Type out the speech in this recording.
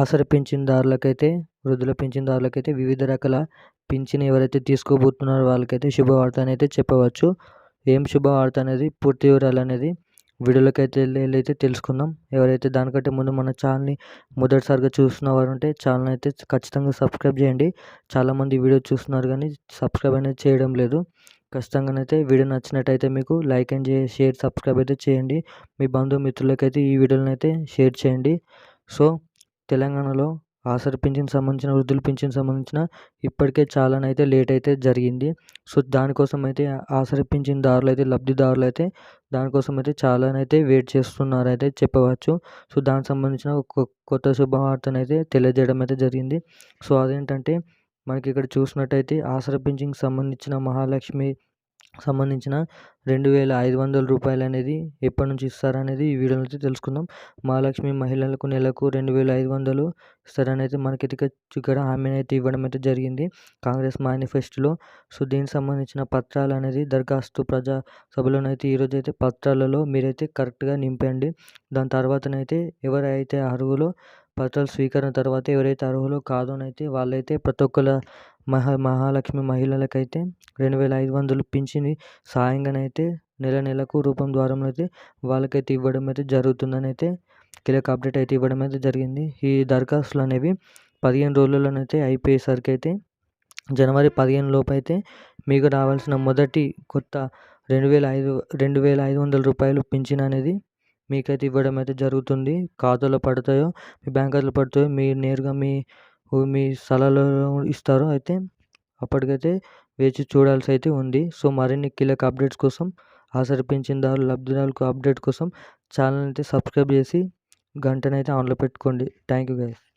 ఆసరా పింఛన్దారులకైతే వృద్ధుల పింఛన్దారులకైతే వివిధ రకాల పింఛన్ ఎవరైతే తీసుకోబోతున్నారో వాళ్ళకైతే శుభవార్త అనేది చెప్పవచ్చు. ఏం శుభవార్త అనేది? పూర్తి వివరాలు అనేది వీడియోలోకి అయితే వెళ్ళి తెలుసుకుందాం. ఎవరైతే దానికంటే ముందు మన ఛానల్ని మొదటిసారిగా చూస్తున్న వారు ఉంటే ఛానల్ అయితే ఖచ్చితంగా సబ్స్క్రైబ్ చేయండి. చాలామంది వీడియో చూస్తున్నారు కానీ సబ్స్క్రైబ్ అనేది చేయడం లేదు. ఖచ్చితంగానైతే వీడియో నచ్చినట్టయితే మీకు లైక్ అండ్ షేర్ సబ్స్క్రైబ్ అయితే చేయండి. మీ బంధుమిత్రులకైతే ఈ వీడియోని అయితే షేర్ చేయండి. సో తెలంగాణలో ఆసరా పింఛన్ సంబంధించిన వృద్ధుల పింఛన్ సంబంధించిన ఇప్పటికే చాలానైతే లేట్ అయితే జరిగింది. సో దానికోసం అయితే ఆసరా పింఛన్దారులు అయితే లబ్ధిదారులు అయితే దానికోసం అయితే చాలానైతే వెయిట్ చేస్తున్నారైతే చెప్పవచ్చు. సో దానికి సంబంధించిన కొత్త శుభవార్తనైతే తెలియజేయడం అయితే జరిగింది. సో అదేంటంటే మనకి ఇక్కడ చూసినట్టయితే ఆసరా పింఛన్కి సంబంధించిన మహాలక్ష్మి సంబంధించిన రెండు వేల ఐదు వందల రూపాయలు అనేది ఎప్పటి నుంచి ఇస్తారనేది ఈ వీడియో అయితే తెలుసుకుందాం. మహాలక్ష్మి మహిళలకు నెలకు రెండు వేల ఐదు వందలు ఇస్తారనైతే మనకి ఇక్కడ హామీని అయితే ఇవ్వడం అయితే జరిగింది. కాంగ్రెస్ మేనిఫెస్టోలో సో దీనికి సంబంధించిన పత్రాలు అనేది దరఖాస్తు ప్రజా సభలోనైతే ఈరోజు అయితే పత్రాలలో మీరైతే కరెక్ట్గా నింపండి. దాని తర్వాతనైతే ఎవరైతే అర్హులో పత్రాలు స్వీకరణ తర్వాత ఎవరైతే అర్హులో కాదోనైతే వాళ్ళైతే ప్రతి ఒక్కళ్ళ మహా మహాలక్ష్మి మహిళలకైతే రెండు వేల ఐదు వందలు పింఛని సాయంగానైతే నెల నెలకు రూపం ద్వారా అయితే వాళ్ళకైతే ఇవ్వడం అయితే జరుగుతుందని అయితే కీలక అప్డేట్ అయితే ఇవ్వడం అయితే జరిగింది. ఈ దరఖాస్తులు అనేవి పదిహేను రోజుల్లోనైతే అయిపోయేసరికి అయితే జనవరి పదిహేను లోపు అయితే మీకు రావాల్సిన మొదటి కొత్త రెండు వేల ఐదు రెండు వేల ఐదు వందల రూపాయలు పింఛన్ అనేది మీకైతే ఇవ్వడం అయితే జరుగుతుంది. ఖాతాలో పడతాయో మీ బ్యాంక్ ఖాతాలో పడతాయో మీరు నేరుగా మీ మీ సలహాలు ఇస్తారో అయితే అప్పటికైతే వేచి చూడాల్సి అయితే ఉంది. సో మరిన్ని కీలక అప్డేట్స్ కోసం ఆసరిపించిందారు లబ్ధిదారులకు అప్డేట్ కోసం ఛానల్ అయితే సబ్స్క్రైబ్ చేసి గంటనైతే ఆన్లో పెట్టుకోండి. Thank you guys.